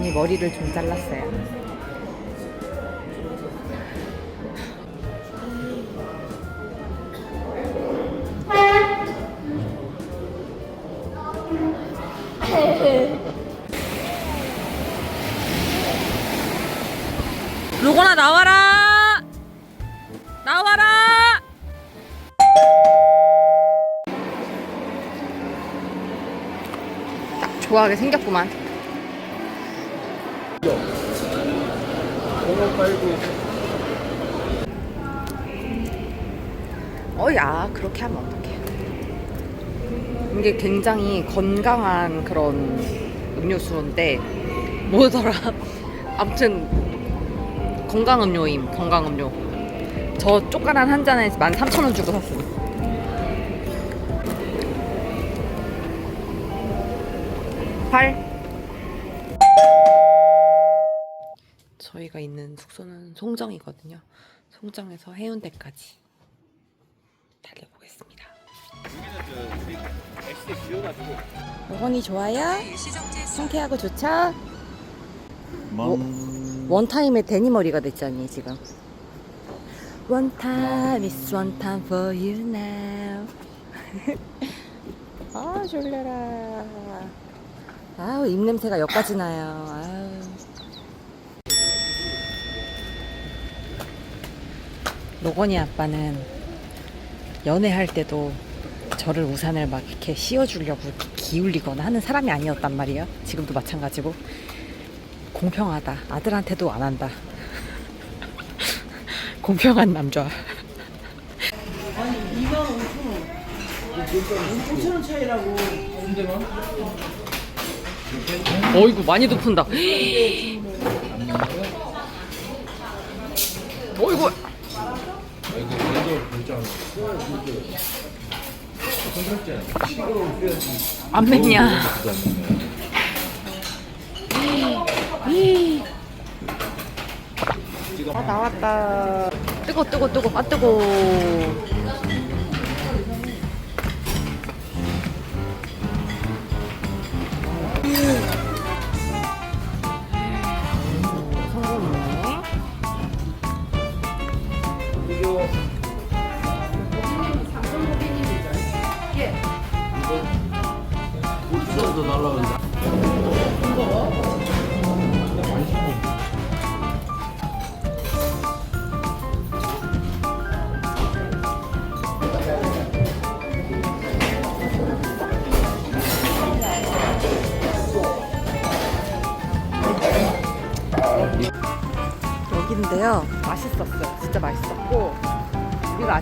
로건이 머리를 좀 잘랐어요. 로건아 나와라! 나와라! 딱 좋아하게 생겼구만. 어야 그렇게 하면 어떡해. 이게 굉장히 건강한 그런 음료수인데 뭐더라. 아무튼 건강 음료임 건강 음료. 저 쪼까란 한 잔에 13,000원 주고 샀어요. 팔. 저희가 있는 숙소는 송정이거든요. 송정에서 해운대까지 달려보겠습니다. 로건이 좋아요? 상쾌하고 좋죠? 원타임에 데니머리가 됐잖니 지금. One time is one time for you now. 아 졸려라. 아우 입 냄새가 여기까지 나요. 아우. 로건이 아빠는 연애할 때도 저를 우산을 막 이렇게 씌워주려고 기울이거나 하는 사람이 아니었단 말이에요. 지금도 마찬가지고. 공평하다. 아들한테도 안 한다. 공평한 남자. 5천 원 차이라고 어이구 많이 도 푼다. 어이구. 안 맵냐? 아 나왔다. 뜨거 뜨거 뜨거 아 뜨거.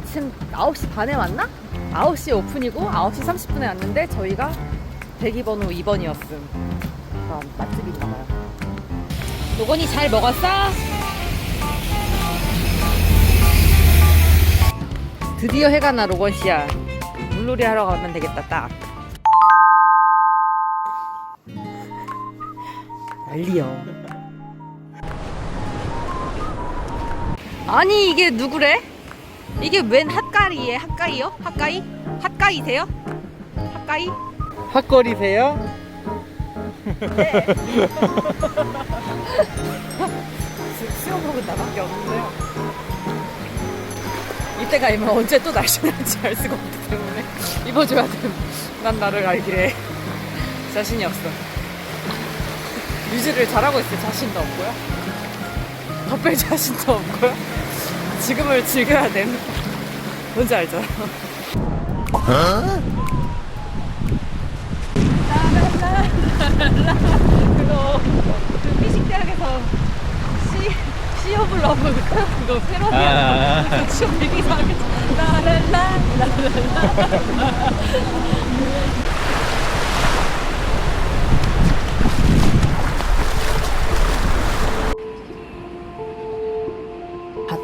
아침 9시 반에 왔나? 9시 오픈이고 9시 30분에 왔는데 저희가 대기번호 2번이었음. 그럼 맛집인가 봐요. 로건이 잘 먹었어? 드디어 해가 나 로건 씨야. 물놀이 하러 가면 되겠다 딱. 난리요. 아니 이게 누구래? 이게 웬 핫가이에 핫가이요? 핫가이? 핫가이세요? 핫가이? 핫거리세요? 수영 복은 나밖에 없는데요. 이때가 아니면 언제 또 날씨 날지 알 수가 없기 때문에 입어줘야 돼. 난 나를 알기래 자신이 없어. 유지를 잘하고 있을 자신도 없고요. 덧뺄 자신도 없고요. 지금을 즐겨야 됨. 뭔지 알죠? 그거 그 피식대학에서 시 시오브 러브 그거 패러디야. 그춤 되게 이상하게 라라라 라라라.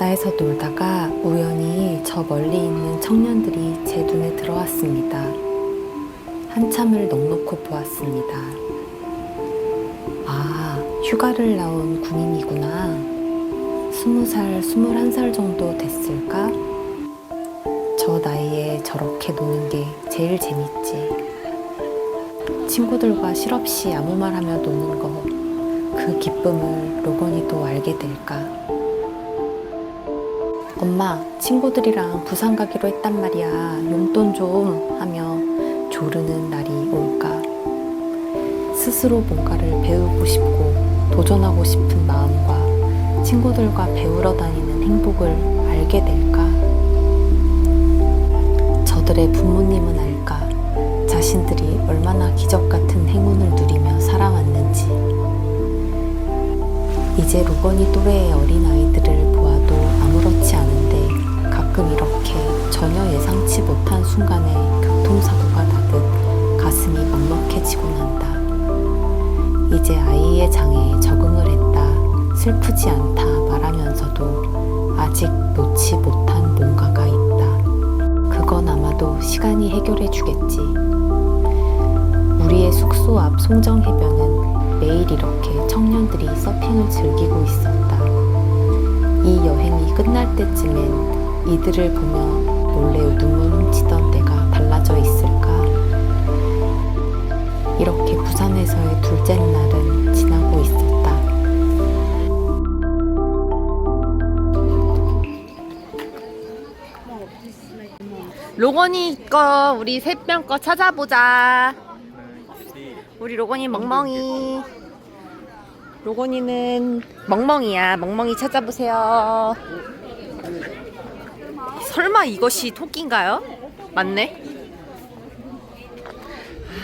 바다에서 놀다가 우연히 저 멀리 있는 청년들이 제 눈에 들어왔습니다. 한참을 넋놓고 보았습니다. 아, 휴가를 나온 군인이구나. 스무 살, 스물한 살 정도 됐을까? 저 나이에 저렇게 노는 게 제일 재밌지. 친구들과 실없이 아무 말 하며 노는 거. 그그 기쁨을 로건이도 알게 될까? 엄마, 친구들이랑 부산 가기로 했단 말이야. 용돈 좀 하며 조르는 날이 올까? 스스로 뭔가를 배우고 싶고 도전하고 싶은 마음과 친구들과 배우러 다니는 행복을 알게 될까? 저들의 부모님은 알까? 자신들이 얼마나 기적 같은 행운을 누리며 살아왔는지. 이제 로건이 또래의 어린아이 가끔 이렇게 전혀 예상치 못한 순간에 교통사고가 나듯 가슴이 먹먹해지곤 한다. 이제 아이의 장애에 적응을 했다. 슬프지 않다 말하면서도 아직 놓지 못한 뭔가가 있다. 그건 아마도 시간이 해결해 주겠지. 우리의 숙소 앞 송정 해변은 매일 이렇게 청년들이 서핑을 즐기고 있었다. 이 여행이 끝날 때쯤엔 이들을 보며 몰래 눈물 훔치던 때가 달라져 있을까? 이렇게 부산에서의 둘째 날은 지나고 있었다. 로건이 거 우리 셋명 거 찾아보자. 우리 로건이 멍멍이. 로건이는 멍멍이야. 멍멍이 찾아보세요. 설마 이것이 토끼인가요? 맞네.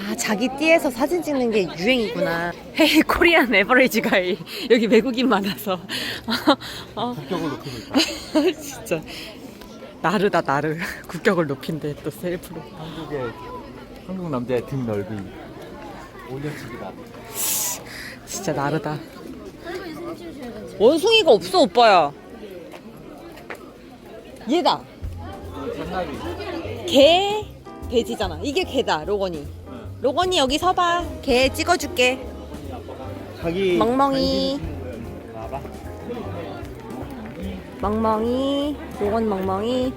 아, 자기 띠에서 사진 찍는 게 유행이구나. 헤이, 코리안 에버리지 가이. 여기 외국인 많아서. 어, 국격을 높이고 있다. 진짜. 나르다, 나르. 국격을 높인데 또 셀프로. 한국의 한국 남자의 등 넓이 올려치기다. 진짜 나르다. 원숭이가 없어, 오빠야. 얘다. 개, 돼지잖아. 이게 개다, 로건이. 로건이 여기 서봐. 개 찍어줄게. 자기 멍멍이. 봐봐. 멍멍이. 로건 멍멍이.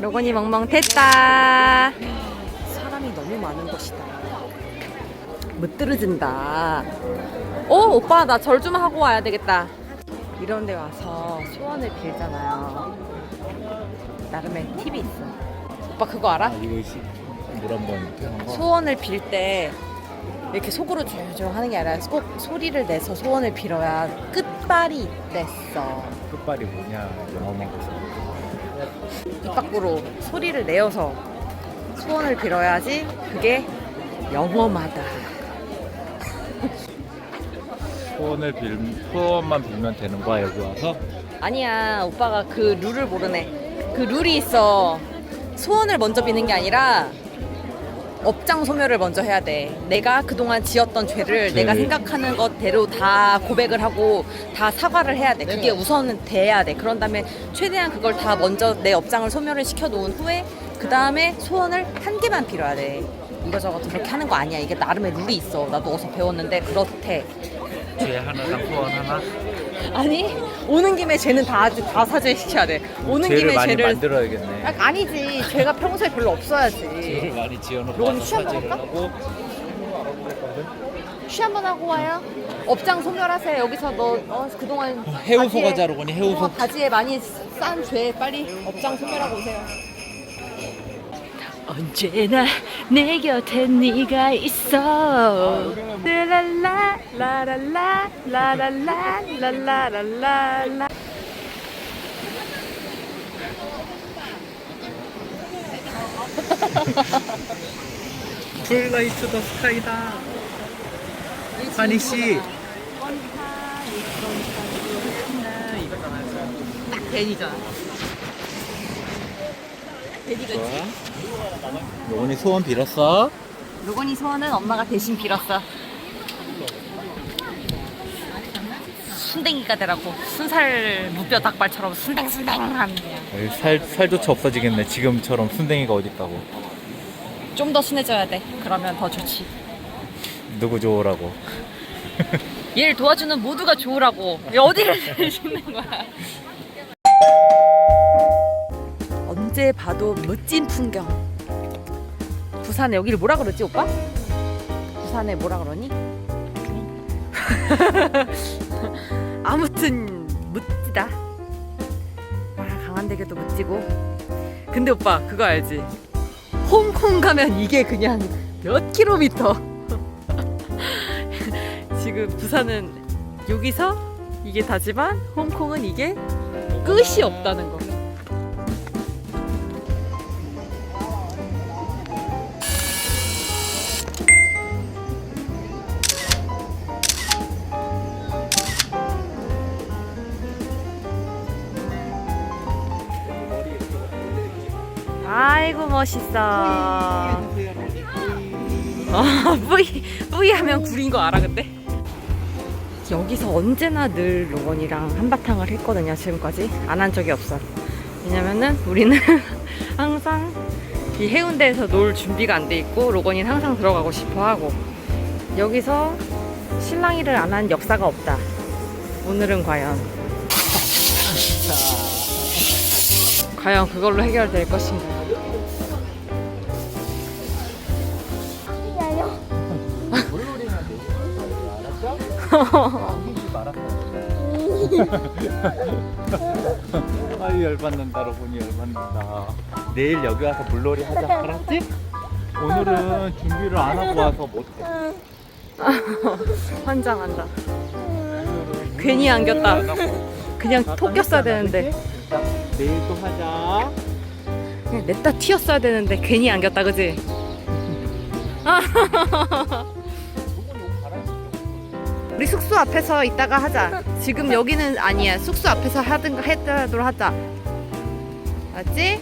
로건이 멍멍 됐다. 사람이 너무 많은 것이다. 못 떨어진다. 오, 오빠, 나 절 좀 하고 와야 되겠다. 이런 데 와서 소원을 빌잖아요. 나름의 팁이 있어. 오빠 그거 알아? 아 이거 시- 물 한번 한 거. 소원을 빌 때 이렇게 속으로 조용 하는 게 아니라 꼭 소리를 내서 소원을 빌어야 끝발이 있댔어. 끝발이 뭐냐 영어만 보서. 입 밖으로 소리를 내어서 소원을 빌어야지 그게 영험하다. 소원을 빌 소원만 빌면 되는 거야 여기 와서. 아니야, 오빠가 그 룰을 모르네. 그 룰이 있어. 소원을 먼저 비는 게 아니라 업장 소멸을 먼저 해야 돼. 내가 그동안 지었던 죄를 내가. 생각하는 것대로 다 고백을 하고 다 사과를 해야 돼. 그게 우선은 돼야 돼. 그런 다음에 최대한 그걸 다 먼저 내 업장을 소멸을 시켜 놓은 후에 그 다음에 소원을 한 개만 빌어야 돼. 이거저거 그렇게 하는 거 아니야. 이게 나름의 룰이 있어. 나도 어서 배웠는데 그렇대. 죄 하나랑 소원 하나. 아니 오는 김에 죄는 다 다 사죄 시켜야 돼. 오는 죄를 김에 많이 죄를 만들어야겠네. 아, 아니지. 죄가 평소에 별로 없어야지. 죄를 많이 지어놓고 와서 취한 사죄를? 하고. 쉬 한번 하고 와요. 업장 소멸하세요. 여기서 너 어, 그동안 해우소 바지에- 가자 로건이 해우소. 어, 바지에 많이 싼 죄 빨리 업장 소멸하고 오세요. 언제나 내 곁에 네가 있어. 라랄라 라랄라 라랄라 라라랄라 플라이트 더 스카이다. 한희 씨. 딱 벤이잖아. 좋아. 로건이 소원 빌었어? 로건이 소원은 엄마가 대신 빌었어. 순댕이가 되라고 순살 무뼈 닭발처럼 순댕순댕한 에이, 살 살조차 없어지겠네. 지금처럼 순댕이가 어디 있다고. 좀 더 순해져야 돼. 그러면 더 좋지. 누구 좋으라고. 얘를 도와주는 모두가 좋으라고. 얘 어디를 내시는 거야? 언제 봐도 멋진 풍경. 부산에 여기를 뭐라 그러지 오빠? 부산에 뭐라 그러니? 아무튼 묻지다. 아, 강한대교도 묻지고. 근데 오빠 그거 알지? 홍콩 가면 이게 그냥 몇 킬로미터. 지금 부산은 여기서 이게 다지만 홍콩은 이게 끝이 없다는 거. 멋있어. 어, 뿌이 뿌이 하면 구린 거 알아 근데? 여기서 언제나 늘 로건이랑 한바탕을 했거든요 지금까지 안 한 적이 없어. 왜냐면은 우리는 항상 이 해운대에서 놀 준비가 안 돼 있고 로건이는 항상 들어가고 싶어 하고 여기서 실랑이를 안 한 역사가 없다. 오늘은 과연 과연 그걸로 해결될 것인가? 아이 열받는다 로군이 열받는다 내일 여기 와서 물놀이 하자 알았지? 오늘은 준비를 안 하고 와서 못해 환장한다. 괜히 안겼다. 그냥 톡 꼈어야 되는데 내일 또 하자 그냥 냈다 튀었어야 되는데 괜히 안겼다 그지? 앞에서 이따가 하자. 지금 여기는 아니야. 숙소 앞에서 하든가 했더라도 하자. 알았지?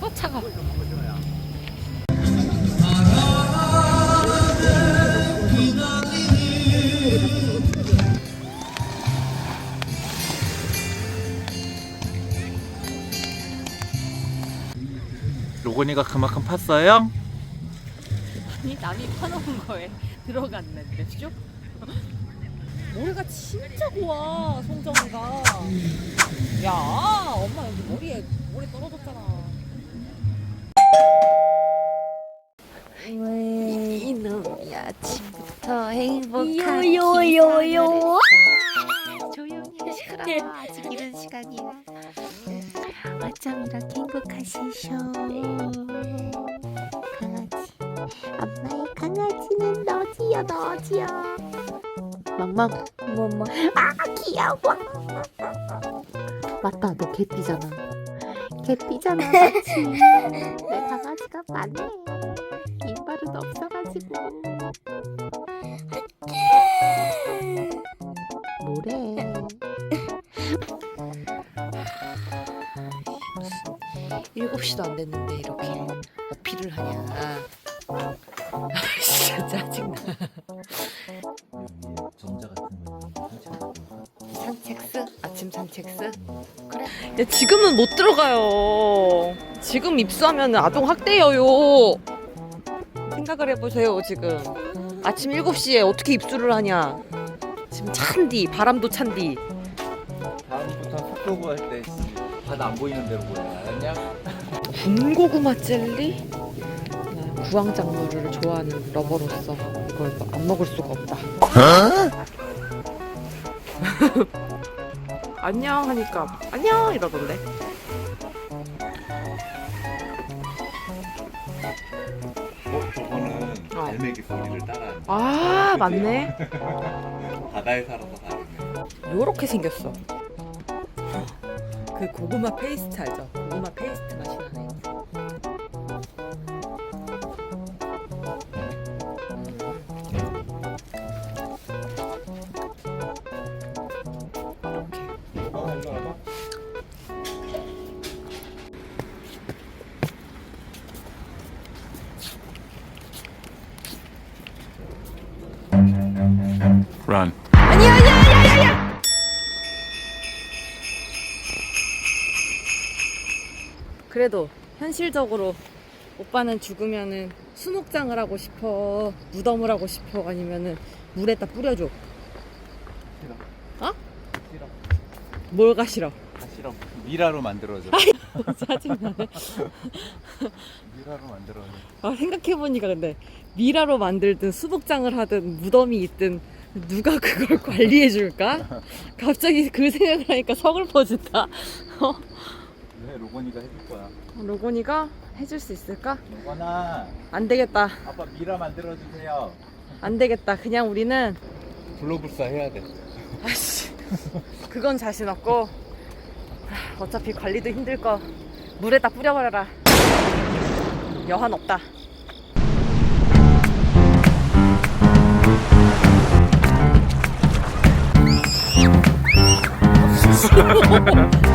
어 차가. 로건이가 그만큼 팠어요? 아니 남이 파놓은 거에 들어갔는데 쭉? 머리가 진짜 고와 송정이가. 야 엄마 여기 머리에 머리 떨어졌잖아. 왜 이놈이 아침부터 행복한 요요요요. 조용히 하시라 아직 이른 시간이야 어쩜 이렇게 행복하시쇼. 강 엄마의 강아지는 너지요 너지요 멍멍 뭐뭐. 아 귀여워. 맞다 너 개삐잖아. 개삐잖아 맞지? 내 강아지가 많네. 이빨은 없어가지고 아침 산책스? 그래. 야 지금은 못 들어가요. 지금 입수하면 아동 학대여요. 생각을 해보세요 지금. 아침 7시에 어떻게 입수를 하냐. 지금 찬디 바람도 찬디 다음부터 숙소 구할 때 바다 안 보이는 데로 보야 알았냐? 군고구마 젤리? 나 구황작물을 좋아하는 러버로서 이걸 안 먹을 수가 없다. 안녕 하니까 안녕 이러던데. 어? 저거는 어. 갈매기 소리를 따라 아 맞네. 바다에 살아서 다르네 요렇게 생겼어. 그 고구마 페이스트 알죠? 고구마 페이스트 현실적으로 오빠는 죽으면은 수목장을 하고 싶어 무덤을 하고 싶어 아니면은 물에다 뿌려줘 싫어 어? 싫어 뭘가 싫어 다 싫어 미라로 만들어줘 짜증나네. 미라로 만들어야 돼. 아, 생각해보니까 근데 미라로 만들든 수복장을 하든 무덤이 있든 누가 그걸 관리해줄까? 갑자기 그 생각을 하니까 서글퍼진다. 어? 왜 로건이가 해줄 거야? 로건이가 해줄 수 있을까? 로건아, 안 되겠다. 아빠 미라 만들어 주세요. 안 되겠다. 그냥 우리는 블로불사 해야 돼. 아씨 그건 자신 없고 하, 어차피 관리도 힘들 거 물에다 뿌려버려라. 여한 없다.